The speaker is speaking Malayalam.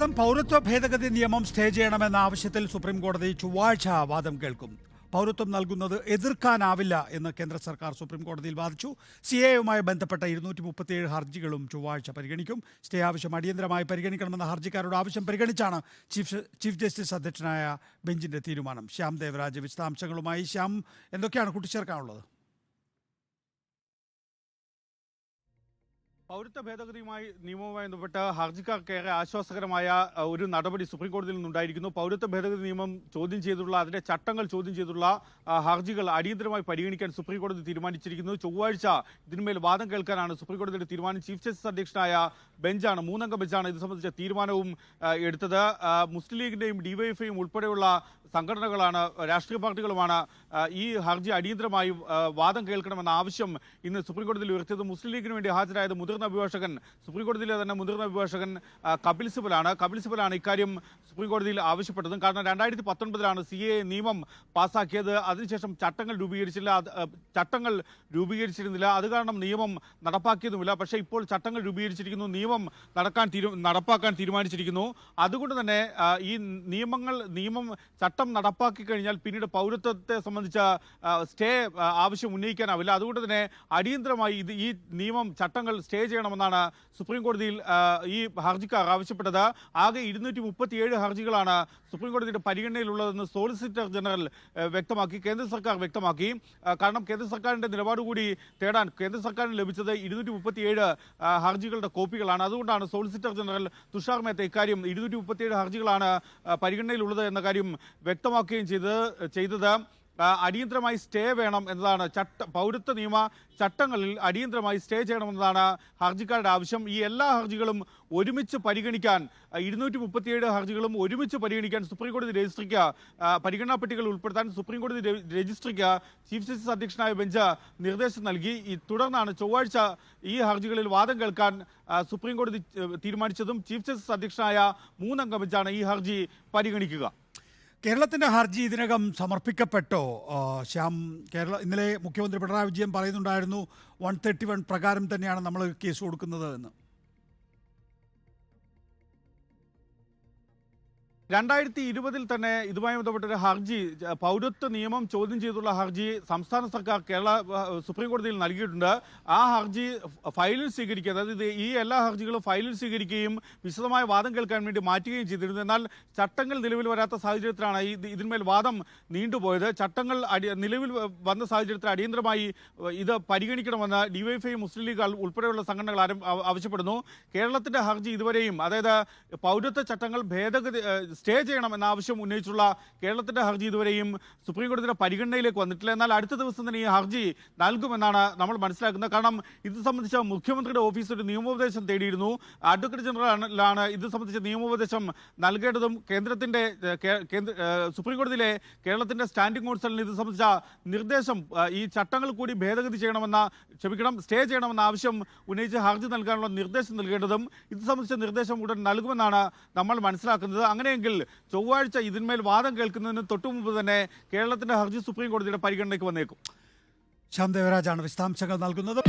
പൗരത്വ ഭേദഗതി നിയമം സ്റ്റേ ചെയ്യണമെന്ന ആവശ്യത്തിൽ സുപ്രീം കോടതി ചൊവ്വാഴ്ച വാദം കേൾക്കും. പൗരത്വം നൽകുന്നത് എതിർക്കാനാവില്ല എന്ന് കേന്ദ്ര സർക്കാർ സുപ്രീം കോടതിയിൽ വാദിച്ചു. സി എയുമായി ബന്ധപ്പെട്ട ഇരുന്നൂറ്റി മുപ്പത്തിയേഴ് ഹർജികളും ചൊവ്വാഴ്ച പരിഗണിക്കും. സ്റ്റേ ആവശ്യം അടിയന്തരമായി പരിഗണിക്കണമെന്ന ഹർജിക്കാരുടെ ആവശ്യം പരിഗണിച്ചാണ് ചീഫ് ചീഫ് ജസ്റ്റിസ് അധ്യക്ഷനായ ബെഞ്ചിന്റെ തീരുമാനം. ശ്യാം ദേവരാജ് വിശദാംശങ്ങളുമായി. ശ്യാം എന്തൊക്കെയാണ് കൂട്ടിച്ചേർക്കാനുള്ളത്? പൗരത്വ ഭേദഗതിയുമായി നിയമവുമായി ബന്ധപ്പെട്ട് ഹർജിക്കാർക്കേറെ ആശ്വാസകരമായ ഒരു നടപടി സുപ്രീംകോടതിയിൽ നിന്നുണ്ടായിരിക്കുന്നു. പൗരത്വ ഭേദഗതി നിയമം ചോദ്യം ചെയ്തിട്ടുള്ള അതിന്റെ ചട്ടങ്ങൾ ചോദ്യം ചെയ്തിട്ടുള്ള ഹർജികൾ അടിയന്തരമായി പരിഗണിക്കാൻ സുപ്രീംകോടതി തീരുമാനിച്ചിരിക്കുന്നു. ചൊവ്വാഴ്ച ഇതിന്മേൽ വാദം കേൾക്കാനാണ് സുപ്രീംകോടതിയുടെ തീരുമാനം. ചീഫ് ജസ്റ്റിസ് അധ്യക്ഷനായ ബെഞ്ചാണ് മൂന്നംഗ ബെഞ്ചാണ് ഇത് സംബന്ധിച്ച തീരുമാനവും എടുത്തത്. മുസ്ലിം ലീഗിന്റെയും ഡിവൈഎഫ്ഐയും ഉൾപ്പെടെയുള്ള സംഘടനകളാണ് രാഷ്ട്രീയ പാർട്ടികളുമാണ് ഈ ഹർജി അടിയന്തരമായി വാദം കേൾക്കണമെന്ന ആവശ്യം ഇന്ന് സുപ്രീംകോടതിയിൽ ഉയർത്തിയത്. മുസ്ലിം ലീഗിന് വേണ്ടി ഹാജരായത് മുതിർന്ന അഭിഭാഷകൻ സുപ്രീംകോടതിയിലെ തന്നെ മുതിർന്ന അഭിഭാഷകൻ കപിൽ സിബലാണ്. കപിൽ സിബലാണ് ഇക്കാര്യം സുപ്രീംകോടതിയിൽ ആവശ്യപ്പെട്ടതും. കാരണം രണ്ടായിരത്തി പത്തൊൻപതിലാണ് സി എ നിയമം പാസ്സാക്കിയത് അതിനുശേഷം ചട്ടങ്ങൾ രൂപീകരിച്ചില്ല. ചട്ടങ്ങൾ രൂപീകരിച്ചിരുന്നില്ല. അത് കാരണം നിയമം നടപ്പാക്കിയതുമില്ല. പക്ഷേ ഇപ്പോൾ ചട്ടങ്ങൾ രൂപീകരിച്ചിരിക്കുന്നു. നിയമം നടക്കാൻ തീരു നടപ്പാക്കാൻ തീരുമാനിച്ചിരിക്കുന്നു. അതുകൊണ്ട് തന്നെ ഈ നിയമങ്ങൾ നിയമം ചട്ടം നടപ്പാക്കി കഴിഞ്ഞാൽ പിന്നീട് പൗരത്വത്തെ സംബന്ധിച്ച സ്റ്റേ ആവശ്യം ഉന്നയിക്കാനാവില്ല. അതുകൊണ്ട് തന്നെ അടിയന്തരമായി ഇത് ഈ നിയമം ചട്ടങ്ങൾ സ്റ്റേ ചെയ്യണമെന്നാണ് സുപ്രീം കോടതിയിൽ ആ, ഈ ഹർജിക്കാർ ആവശ്യപ്പെട്ടത്. ആകെ ഇരുന്നൂറ്റി മുപ്പത്തിയേഴ് ഹർജികളാണ് സുപ്രീം കോടതിയുടെ പരിഗണനയിലുള്ളതെന്ന് സോളിസിറ്റർ ജനറൽ വ്യക്തമാക്കി കേന്ദ്ര സർക്കാർ വ്യക്തമാക്കി. കാരണം കേന്ദ്ര സർക്കാരിന്റെ നിലപാട് കൂടി തേടാൻ കേന്ദ്ര സർക്കാരിന് ലഭിച്ചത് ഇരുന്നൂറ്റി മുപ്പത്തിയേഴ് ഹർജികളുടെ കോപ്പികളാണ്. അതുകൊണ്ടാണ് സോളിസിറ്റർ ജനറൽ തുഷാർ മേത്ത ഇക്കാര്യം ഇരുന്നൂറ്റി മുപ്പത്തിയേഴ് ഹർജികളാണ് പരിഗണനയിലുള്ളത് എന്ന കാര്യം വ്യക്തമാക്കുകയും ചെയ്ത് ചെയ്തത്. അടിയന്തരമായി സ്റ്റേ വേണം എന്നതാണ് ചട്ട പൗരത്വ നിയമ ചട്ടങ്ങളിൽ അടിയന്തരമായി സ്റ്റേ ചെയ്യണമെന്നതാണ് ഹർജിക്കാരുടെ ആവശ്യം. ഈ എല്ലാ ഹർജികളും ഒരുമിച്ച് പരിഗണിക്കാൻ ഇരുന്നൂറ്റി മുപ്പത്തിയേഴ് ഹർജികളും ഒരുമിച്ച് പരിഗണിക്കാൻ സുപ്രീംകോടതി രജിസ്ട്രിക്ക് പരിഗണനാ പട്ടികയിൽ ഉൾപ്പെടുത്താൻ സുപ്രീംകോടതി രജിസ്ട്രിക്ക് ചീഫ് ജസ്റ്റിസ് അധ്യക്ഷനായ ബെഞ്ച് നിർദ്ദേശം നൽകി. തുടർന്നാണ് ചൊവ്വാഴ്ച ഈ ഹർജികളിൽ വാദം കേൾക്കാൻ സുപ്രീംകോടതി സുപ്രീം കോടതി തീരുമാനിച്ചതും ചീഫ് ജസ്റ്റിസ് അധ്യക്ഷനായ മൂന്നംഗ ബെഞ്ചാണ് ഈ ഹർജി പരിഗണിക്കുക. കേരളത്തിന്റെ ഹർജി ഇതിനകം സമർപ്പിക്കപ്പെട്ടോ? ശ്യാം കേരള ഇന്നലെ മുഖ്യമന്ത്രി പിണറായി വിജയൻ പറയുന്നുണ്ടായിരുന്നു വൺ തേർട്ടി വൺ പ്രകാരം തന്നെയാണ് നമ്മൾ കേസ് കൊടുക്കുന്നത് എന്ന്. രണ്ടായിരത്തി ഇരുപതിൽ തന്നെ ഇതുമായി ബന്ധപ്പെട്ട ഒരു ഹർജി പൗരത്വ നിയമം ചോദ്യം ചെയ്തുള്ള ഹർജി സംസ്ഥാന സർക്കാർ കേരള സുപ്രീം കോടതിയിൽ നൽകിയിട്ടുണ്ട്. ആ ഹർജി ഫയലിൽ സ്വീകരിക്കുക അതായത് ഈ എല്ലാ ഹർജികളും ഫയലിൽ സ്വീകരിക്കുകയും വിശദമായ വാദം കേൾക്കാൻ വേണ്ടി മാറ്റുകയും ചെയ്തിരുന്നു. എന്നാൽ ചട്ടങ്ങൾ നിലവിൽ വരാത്ത സാഹചര്യത്തിലാണ് ഈ ഇതിന്മേൽ വാദം നീണ്ടുപോയത്. ചട്ടങ്ങൾ നിലവിൽ വന്ന സാഹചര്യത്തിൽ അടിയന്തരമായി ഇത് പരിഗണിക്കണമെന്ന് ഡിവൈഎഫ്ഐ മുസ്ലിം ലീഗ് ഉൾപ്പെടെയുള്ള സംഘടനകൾ ആവശ്യപ്പെടുന്നു കേരളത്തിന്റെ ഹർജി ഇതുവരെയും അതായത് പൗരത്വ ചട്ടങ്ങൾ ഭേദഗതി സ്റ്റേ ചെയ്യണം എന്ന ആവശ്യം ഉന്നയിച്ചുള്ള കേരളത്തിന്റെ ഹർജി ഇതുവരെയും സുപ്രീം കോടതിയുടെ പരിഗണനയിലേക്ക് വന്നിട്ടില്ല. എന്നാൽ അടുത്ത ദിവസം തന്നെ ഈ ഹർജി നൽകുമെന്നാണ് നമ്മൾ മനസ്സിലാക്കുന്നത്. കാരണം ഇത് സംബന്ധിച്ച മുഖ്യമന്ത്രിയുടെ ഓഫീസ് ഒരു നിയമോപദേശം തേടിയിരുന്നു. അഡ്വക്കേറ്റ് ജനറലാണ് ഇത് സംബന്ധിച്ച നിയമോപദേശം നൽകേണ്ടതും കേന്ദ്രത്തിന്റെ സുപ്രീം കോടതിയിലെ കേരളത്തിന്റെ സ്റ്റാൻഡിംഗ് കൗൺസിലിന് ഇത് സംബന്ധിച്ച നിർദ്ദേശം ഈ ചട്ടങ്ങൾ കൂടി ഭേദഗതി ചെയ്യണമെന്ന ക്ഷമിക്കണം സ്റ്റേ ചെയ്യണമെന്ന ആവശ്യം ഉന്നയിച്ച് ഹർജി നൽകാനുള്ള നിർദ്ദേശം നൽകേണ്ടതും ഇത് സംബന്ധിച്ച നിർദ്ദേശം ഉടൻ നൽകുമെന്നാണ് നമ്മൾ മനസ്സിലാക്കുന്നത്. അങ്ങനെയെങ്കിൽ ചൊവ്വാഴ്ച ഇതിന്മേൽ വാദം കേൾക്കുന്നതിന് തൊട്ടു മുമ്പ് തന്നെ കേരളത്തിന്റെ ഹർജി സുപ്രീം കോടതിയുടെ പരിഗണനയ്ക്ക് വന്നേക്കും. ശ്യാം ദേവരാജാണ് വിശദാംശങ്ങൾ നൽകുന്നത്.